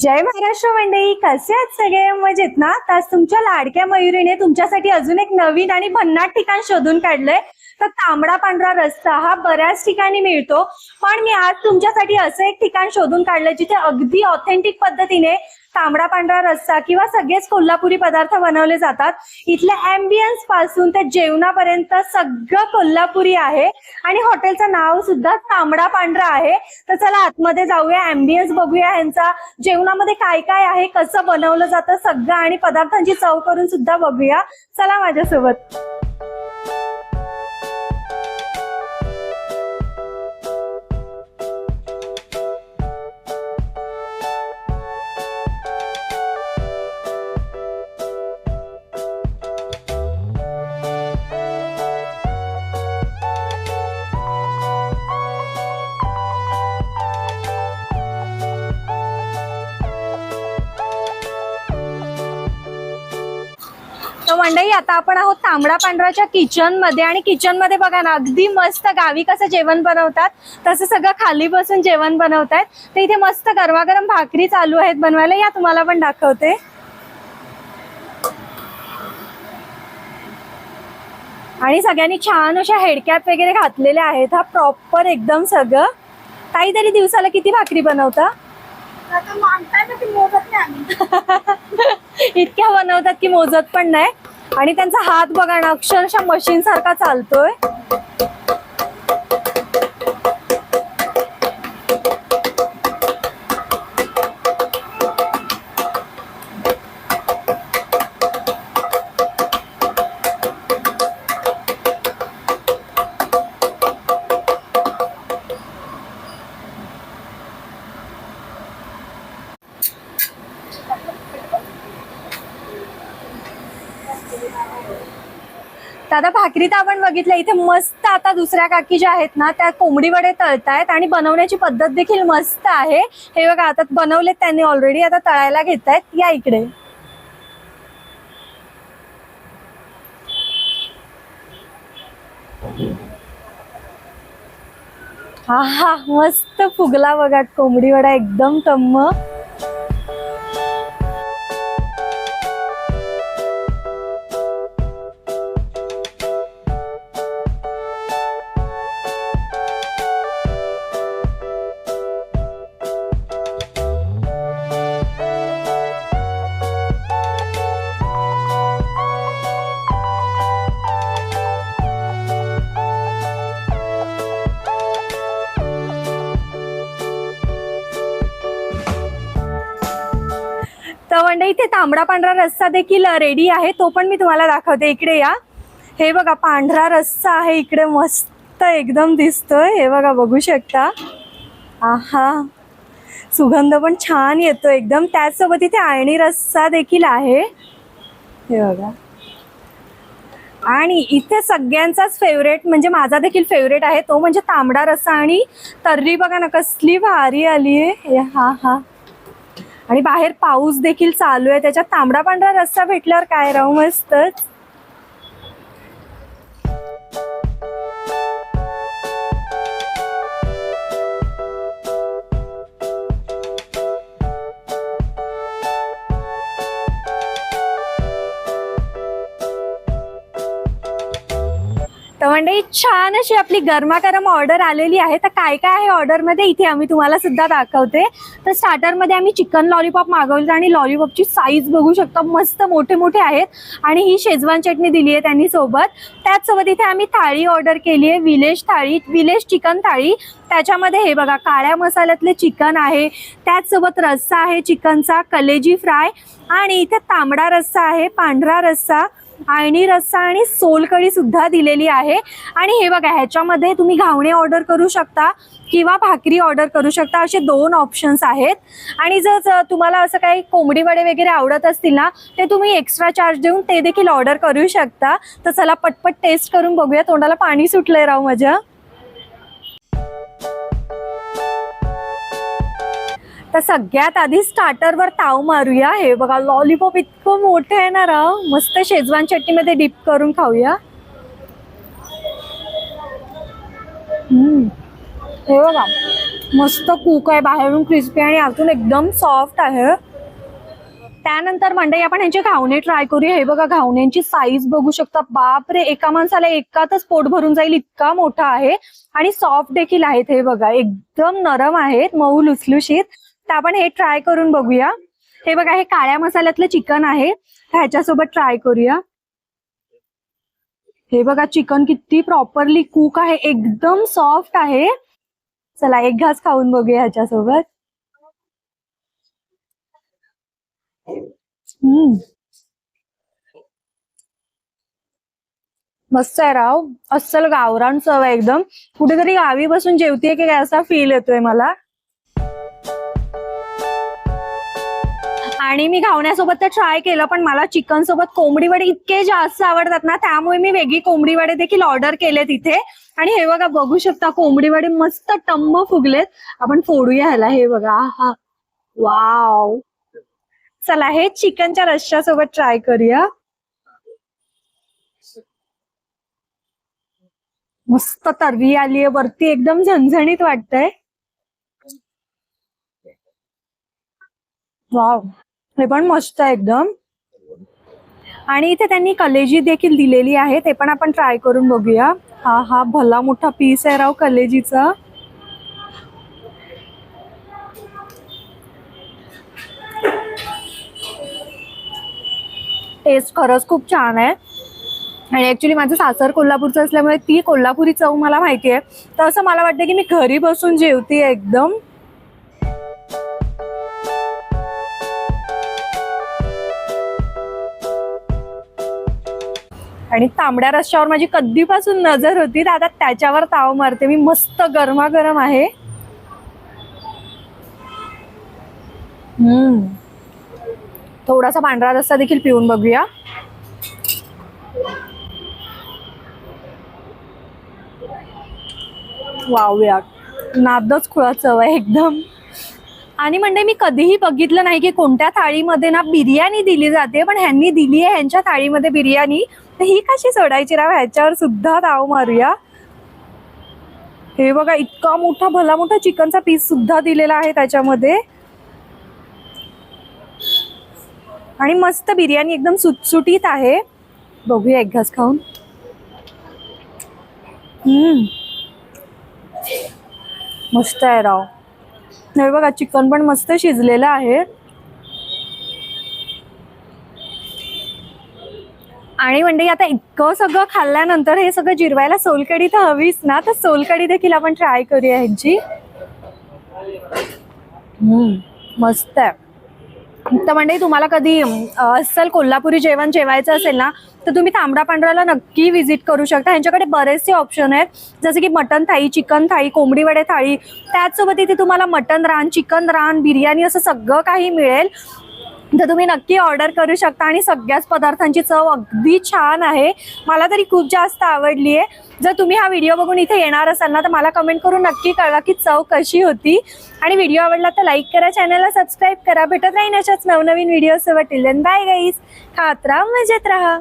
जय महाराष्ट्र मंडळी कसे आहेत सगळे? मजेत ना? आज तुमच्या लाडक्या मयुरीने तुमच्यासाठी अजून एक नवीन आणि भन्नाट ठिकाण शोधून काढलंय. तर तांबडा पांढरा रस्ता हा बऱ्याच ठिकाणी मिळतो. पण मी आज तुमच्यासाठी असं एक ठिकाण शोधून काढलंय जिथे अगदी ऑथेंटिक पद्धतीने तांबडा पांढरा रस्सा किंवा सगळेच कोल्हापुरी पदार्थ बनवले जातात. इथल्या अँबियन्सपासून ते जेवणापर्यंत सगळं कोल्हापुरी आहे. आणि हॉटेलचं नाव सुद्धा तांबडा पांढरा आहे. तर चला आतमध्ये जाऊया अँबियन्स बघूया ह्यांचा. जेवणामध्ये काय काय आहे कसं बनवलं जातं सगळं आणि पदार्थांची चव करून सुद्धा बघूया. चला माझ्यासोबत. तर मंडळी आता आपण आहोत तांबडा पांढराच्या किचनमध्ये. आणि किचनमध्ये बघा ना अगदी मस्त गावी कसं जेवण बनवतात तसं सगळं खाली बसून जेवण बनवतायत. तर इथे मस्त गरमागरम भाकरी चालू आहेत बनवायला. या तुम्हाला पण दाखवते. आणि सगळ्यांनी छान अशा हेडकॅप वगैरे घातलेल्या आहेत. हा प्रॉपर एकदम सगळं. काहीतरी दिवसाला किती भाकरी बनवता? इतक्या बनवतात की मोजत पण नाही. आणि त्यांचा हात बघा ना अक्षरशः मशीन सारखा चालतोय. तर आता भाकरी तर आपण बघितलं इथे मस्त आता दुसऱ्या काकी ज्या आहेत ना त्या कोंबडी वडे तळतायत आणि बनवण्याची पद्धत देखील मस्त आहे. हे बघा आता बनवलेत त्यांनी ऑलरेडी आता तळायला घेत आहेत या इकडे. हा हा मस्त फुगला बघा कोंबडी वडा एकदम कम्म तर इथे तांबडा पांढरा रस्सा देखील रेडी आहे. तो पण मी तुम्हाला दाखवते. इकडे या. हे बघा पांढरा रस्सा आहे. इकडे मस्त एकदम दिसतोय. हे बघा बघू शकता. आहा. सुगंध पण छान येतो एकदम त्याचसोबत इथे आळणी रस्सा देखील आहे. हे बघा. आणि इथे सगळ्यांचाच फेवरेट म्हणजे माझा देखील फेवरेट आहे. तो म्हणजे तांबडा रस्सा आणि तर्री. बघा ना कसली भारी आली आहे हा हा. आणि बाहेर पाऊस देखील चालू आहे. त्याच्यात तांबडा पांढरा रस्सा भेटल्यावर काय राहू मस्तच. मंडळी छान अशी आपली गरमागरम ऑर्डर आलेली आहे. तर काय काय आहे ऑर्डरमध्ये? इथे आम्ही तुम्हाला सुद्धा दाखवते. तर स्टार्टरमध्ये आम्ही चिकन लॉलीपॉप मागवले आणि लॉलीपॉपची साईज बघू शकता. मस्त मोठे मोठे आहेत. आणि ही शेजवान चटणी दिली आहे त्यांनी सोबत. त्याचसोबत इथे आम्ही थाळी ऑर्डर केली आहे. Village thali village chicken thali. त्याच्यामध्ये हे बघा काळ्या मसाल्यातले चिकन आहे. त्याचसोबत रस्सा आहे चिकनचा कलेजी फ्राय. आणि इथे तांबडा रस्सा आहे पांढरा रस्सा. आळणी रस्सा आणि सोलकढी सुद्धा दिलेली आहे. आणि हे बघा ह्याच्यामध्ये तुम्ही घावणे ऑर्डर करू शकता किंवा भाकरी ऑर्डर करू शकता. असे दोन ऑप्शन्स आहेत. आणि जर जर तुम्हाला असं काही कोंबडी वडे वगैरे आवडत असतील ना ते तुम्ही एक्स्ट्रा चार्ज देऊन ते देखील ऑर्डर करू शकता. तर चला पटपट टेस्ट करून बघूया. तोंडाला पाणी सुटलंय राव माझ्या आता सगळ्यात आधी स्टार्टरवर ताव मारूया. हे बघा लॉलीपॉप इतकं मोठं आहे ना राव. मस्त शेजवान चटणीमध्ये डिप करून खाऊया. हे बघा मस्त कूक आहे बाहेरून क्रिस्पी आणि आतून एकदम सॉफ्ट आहे. त्यानंतर मंडई आपण यांचे घावणे ट्राय करूया. हे बघा घावण्यांची साईज बघू शकता. बापरे एका माणसाला एकातच पोट भरून जाईल इतका मोठा आहे. आणि सॉफ्ट देखील आहेत हे बघा. एकदम नरम आहेत मऊ लुसलुशीत. तर आपण हे ट्राय करून बघूया. हे बघा हे काळ्या मसाल्यातलं चिकन आहे. ह्याच्यासोबत ट्राय करूया. हे बघा चिकन किती प्रॉपरली कुक आहे एकदम सॉफ्ट आहे. चला एक घास खाऊन बघूया ह्याच्यासोबत. हम्म. मस्त आहे राव. अस्सल गावरान चव आहे एकदम. कुठेतरी गावी बसून जेवतीये की काय असा फील येतोय मला. आणि मी घावण्यासोबत तर ट्राय केलं पण मला चिकन सोबत कोंबडी वडे इतके जास्त आवडतात ना त्यामुळे मी वेगळी कोंबडी वडे देखील ऑर्डर केले तिथे आणि हे बघा बघू शकता कोंबडी वडे मस्त टम्म फुगलेत. आपण फोडूया ह्याला हे बघा हा. वाव चला हे चिकनच्या रश्श्यासोबत ट्राय करूया. मस्त तरवी आली आहे वरती एकदम झणझणीत वाटतंय. वाव हे पण मस्त आहे एकदम. आणि इथे त्यांनी कलेजी देखील दिलेली आहे ते पण आपण ट्राय करून बघूया. हा हा भला मोठा पीस आहे राव कलेजीचा. टेस्ट खरंच खूप छान आहे. आणि ऍक्च्युली माझं सासर कोल्हापूरचं असल्यामुळे ती कोल्हापुरी चव मला माहिती आहे तर असं मला वाटतं की मी घरी बसून जेवते एकदम. आणि तांबड्या रश्श्यावर माझी कधीपासून नजर होती तर आता त्याच्यावर ताव मारते. मी मस्त गरमागरम आहे. हम्म. थोडासा पांढरा रस्सा देखील पिऊन बघूया. वावया नादच खुळा चव आहे एकदम. आणि म्हणजे मी कधीही बघितलं नाही की कोणत्या थाळीमध्ये ना बिर्याणी दिली जाते पण ह्यांनी दिली आहे ह्यांच्या थाळीमध्ये बिर्याणी. ही कशी सोडायची राव? ह्याच्यावर सुद्धा ताव मारूया. हे बघा इतका मोठा भला मोठा चिकनचा पीस सुद्धा दिलेला आहे त्याच्यामध्ये. आणि मस्त बिर्याणी एकदम सुटसुटीत आहे. बघूया एक घास खाऊन. हम्म. मस्त आहे राव. हे बघा चिकन पण मस्त शिजलेलं आहे. आणि म्हणजे आता इतकं सगळं खाल्ल्यानंतर हे सगळं जिरवायला सोलकडी तर हवीच ना. तर सोलकडी देखील आपण ट्राय करूया ह्यांची. हम्म, मस्त आहे. तर म्हणजे तुम्हाला कधी अस्सल कोल्हापुरी जेवण जेवायचं असेल ना तर तुम्ही तांबडा पांढराला नक्की व्हिजिट करू शकता. ह्यांच्याकडे बरेचसे ऑप्शन आहेत. जसे की मटन थाळी चिकन थाळी कोंबडी वडे थाळी. त्याचसोबत इथे तुम्हाला मटन रान चिकन रान बिर्याणी असं सगळं काही मिळेल. तर तुम्ही नक्की ऑर्डर करू शकता आणि सगळ्याच पदार्थांची चव अगदी छान आहे. मला तरी खूप जास्त आवडली आहे. जर तुम्ही हा व्हिडिओ बघून इथे येणार असाल ना तर मला कमेंट करून नक्की कळवा की चव कशी होती. आणि व्हिडिओ आवडला तर लाईक करा चॅनलला सबस्क्राईब करा. भेटत राहीन अशाच नवनवीन व्हिडिओसोबत टिलन बाय गाईज खात राहा मजेत राहा.